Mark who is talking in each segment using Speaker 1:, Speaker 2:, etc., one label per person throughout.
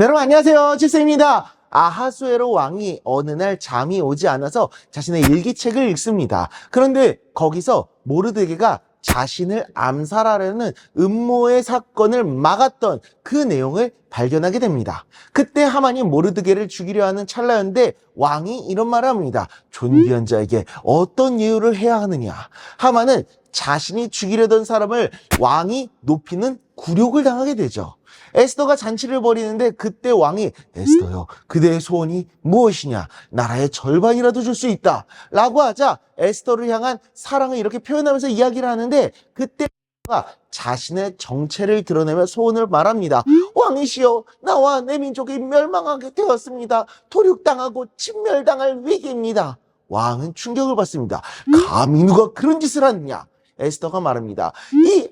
Speaker 1: 네, 여러분 안녕하세요. 칠세입니다. 아하수에로 왕이 어느 날 잠이 오지 않아서 자신의 일기책을 읽습니다. 그런데 거기서 모르드게가 자신을 암살하려는 음모의 사건을 막았던 그 내용을 발견하게 됩니다. 그때 하만이 모르드게를 죽이려 하는 찰나였는데 왕이 이런 말을 합니다. 존귀한 자에게 어떤 예우를 해야 하느냐. 하만은 자신이 죽이려던 사람을 왕이 높이는 굴욕을 당하게 되죠. 에스더가 잔치를 벌이는데 그때 왕이 에스더요 그대의 소원이 무엇이냐 나라의 절반이라도 줄 수 있다 라고 하자 에스더를 향한 사랑을 이렇게 표현하면서 이야기를 하는데 그때 가 자신의 정체를 드러내며 소원을 말합니다. 왕이시여 나와 내 민족이 멸망하게 되었습니다. 토륙당하고 침멸당할 위기입니다. 왕은 충격을 받습니다. 감히 누가 그런 짓을 하느냐? 에스더가 말합니다. 이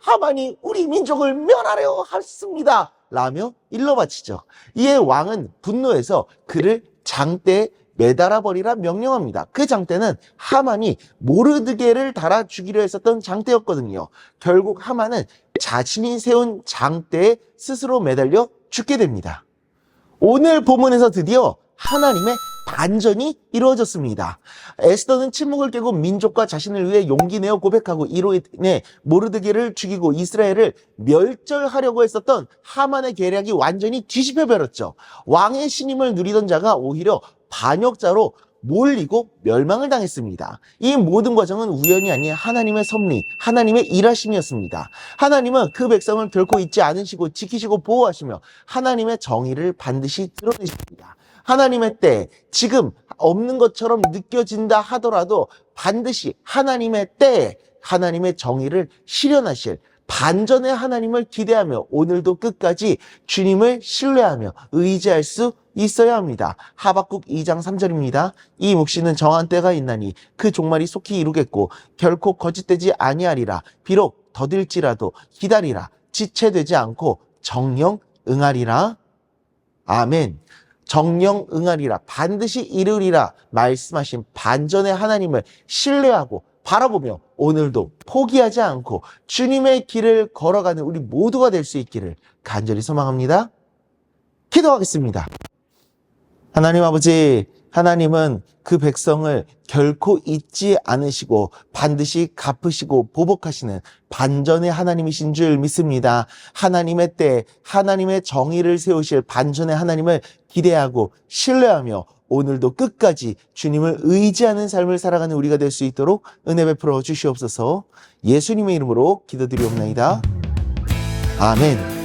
Speaker 1: 하만이 우리 민족을 멸하려 했습니다. 라며 일러 바치죠. 이에 왕은 분노해서 그를 장대에 매달아 버리라 명령합니다. 그 장대는 하만이 모르드게를 달아 죽이려 했었던 장대였거든요. 결국 하만은 자신이 세운 장대에 스스로 매달려 죽게 됩니다. 오늘 본문에서 드디어 하나님의 반전이 이루어졌습니다. 에스더는 침묵을 깨고 민족과 자신을 위해 용기 내어 고백하고 이로 인해 모르드게를 죽이고 이스라엘을 멸절하려고 했었던 하만의 계략이 완전히 뒤집혀 버렸죠. 왕의 신임을 누리던 자가 오히려 반역자로 몰리고 멸망을 당했습니다. 이 모든 과정은 우연이 아닌 하나님의 섭리, 하나님의 일하심이었습니다. 하나님은 그 백성을 결코 잊지 않으시고 지키시고 보호하시며 하나님의 정의를 반드시 드러내십니다. 하나님의 때, 지금 없는 것처럼 느껴진다 하더라도 반드시 하나님의 때에 하나님의 정의를 실현하실 반전의 하나님을 기대하며 오늘도 끝까지 주님을 신뢰하며 의지할 수 있어야 합니다. 하박국 2장 3절입니다. 이 묵시는 정한 때가 있나니 그 종말이 속히 이루겠고 결코 거짓되지 아니하리라. 비록 더딜지라도 기다리라. 지체되지 않고 정령 응하리라. 아멘. 정령 응하리라. 반드시 이루리라. 말씀하신 반전의 하나님을 신뢰하고 바라보며 오늘도 포기하지 않고 주님의 길을 걸어가는 우리 모두가 될 수 있기를 간절히 소망합니다. 기도하겠습니다. 하나님 아버지, 하나님은 그 백성을 결코 잊지 않으시고 반드시 갚으시고 보복하시는 반전의 하나님이신 줄 믿습니다. 하나님의 때, 하나님의 정의를 세우실 반전의 하나님을 기대하고 신뢰하며 오늘도 끝까지 주님을 의지하는 삶을 살아가는 우리가 될 수 있도록 은혜 베풀어 주시옵소서 예수님의 이름으로 기도드리옵나이다. 아멘.